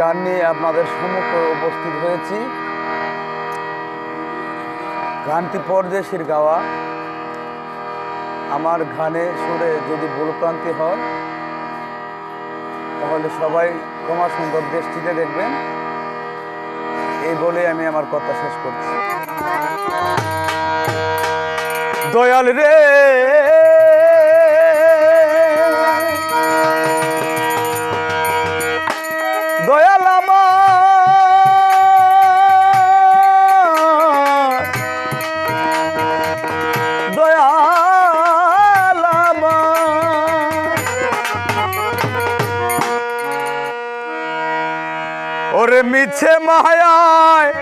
গান নিয়ে আপনাদের সম্মুখে উপস্থিত হয়েছি। গানটি পরদেশের গাওয়া। আমার গানে সুরে যদি ভুলক্রান্তি হয়, তাহলে সবাই ক্ষমা সুন্দর দৃষ্টিতে দেখবেন। এই বলে আমি আমার কথা শেষ করছি। দয়াল রে! মিছে মায়ায়,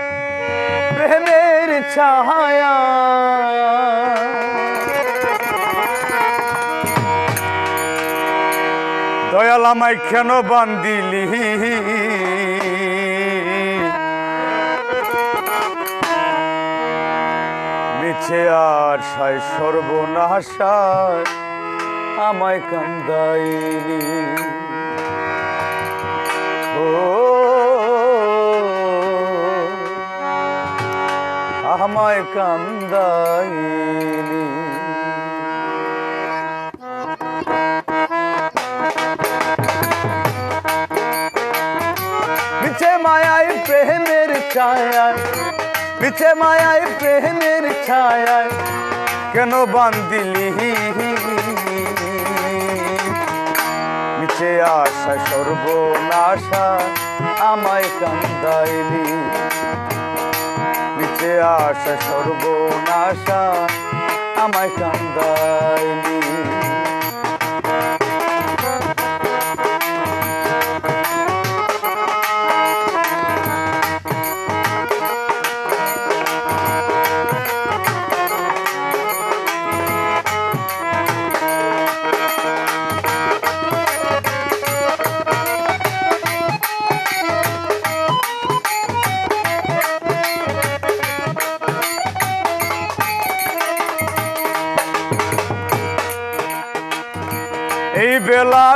প্রেমের ছায়া দয়াল আমায় কেন বান্দিলি মিছে আর সায় সর্বনাশায় আমায় কান্দাইলি। ও আমায় কান্দাইলি মিছে মায়ায় প্রেমের ছায়ায়, মিছে মায়ায় প্রেমের ছায়ায়, কেন বান্দিলি মিছে আশা সর্বনাশা আমায় কান্দাইলি মিছে আশা সর্বনাশা আমায় কান্দাইলি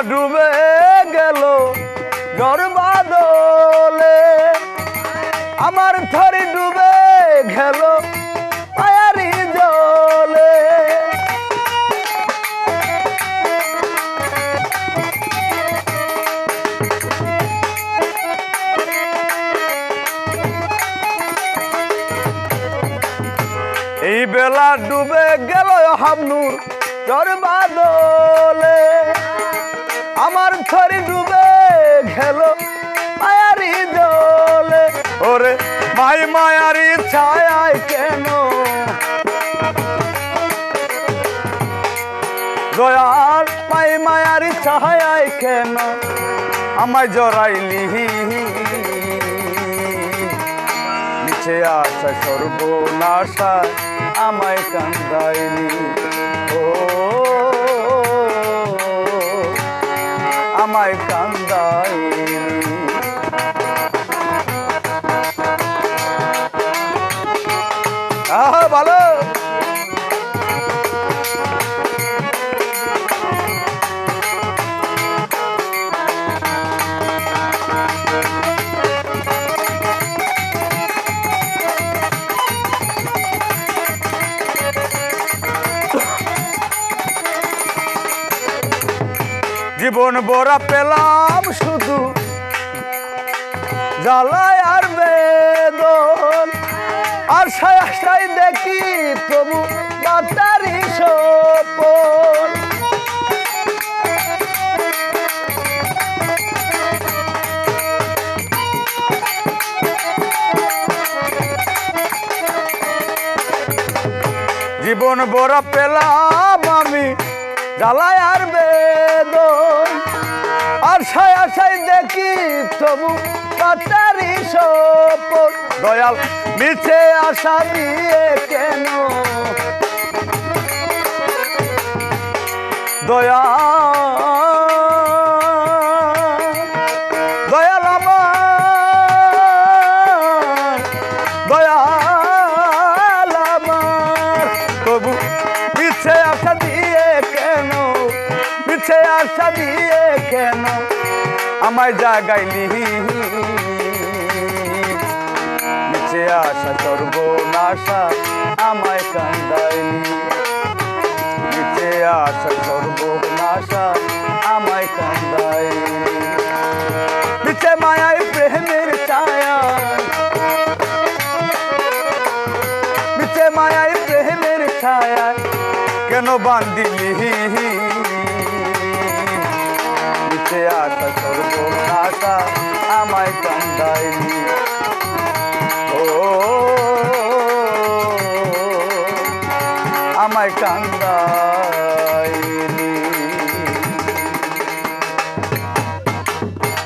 ডুবে গেল গর্বাদলে আমার থরি ডুবে গেল এই বেলা ডুবে গেল হামনুর গর্বাদলে আমার থরি ডুবে গেল মায়ারি জলে। ওরে মাই মায়ারি ছায়ায় কেন? দয়াল মাই মায়ারি ছায়ায় কেন? আমায় জড়াইলি। নিচে আসা সর্বনাশা আমায় কান্দাইলি। ও আমায় কান্দাই আহা ভালো। জীবন বড়া পেলাম শুধু। জ্বালায় আর বেদন। আর আশায় দেখি প্রভু বাতারি সপন জীবন বড় পেলাম আমি জ্বালায় আর বেদন। আর সায় আশায় দেখি তবু কাতারি সপন দয়াল মিছে আশা দিয়ে কেন? দয়াল আমায় জাগাইলি। নিচে আসা সর্বনাশা আমায় কান্দাইলি। নিচে আসা সর্বনাশা আমায় কান্দাইলি। নিচে মায়ায় প্রেমের ছায়া। নিচে মায়ায় প্রেমের ছায়া। কেন বান্দিলি নিচে আসা সর্বনাশা আমায় কান্দাইলি ও আমায় কান্দা